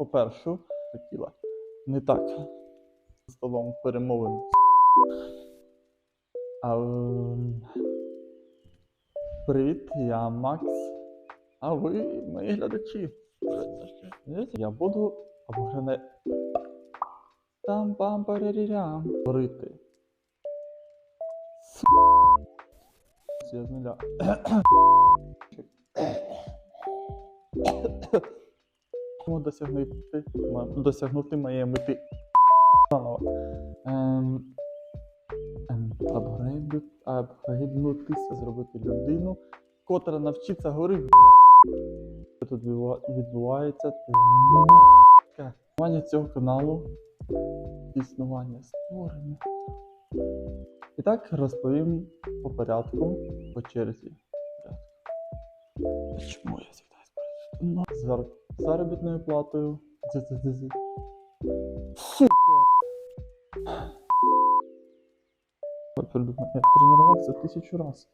по-перше, хотіла не так столом перемовин. А, привіт, я Макс. А ви мої глядачі. Я буду обгране. Там пам парарірям говорити. Я з нуля. Тому досягнути, досягнути моєї мети. Ем, ем, апгрейднутися, зробити людину, котра навчиться говорити. Що тут відбувається? Існування цього каналу. Існування створення. І так розповім по порядку, по черзі. Чому я завжди Ну, зар... заробітною платою. Сука! Я тренувався тисячу разів.